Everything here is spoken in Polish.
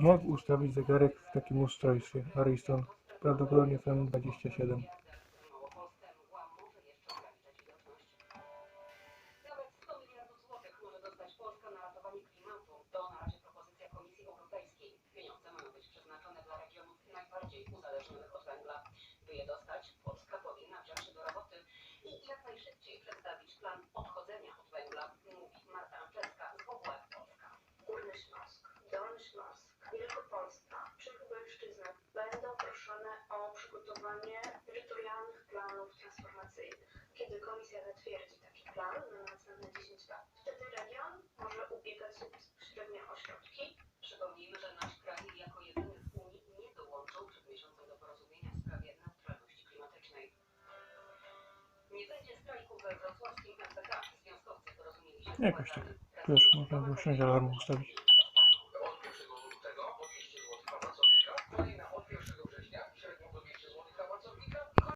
Mógł ustawić zegarek w takim ustrojstwie. Ariston. Prawdopodobnie FM27. Przygotowanie terytorialnych planów transformacyjnych. Kiedy komisja zatwierdzi taki plan na następne 10 lat, wtedy region może ubiegać się bezpośrednio o środki. Przypomnijmy, że nasz kraj jako jedyny w Unii nie dołączył przed miesiącem do porozumienia w sprawie neutralności klimatycznej. Nie będzie strajku we wrocławskim MPK. Związkowcy porozumieli się Jakoś tak. już można było wsiąść alarm ustawić.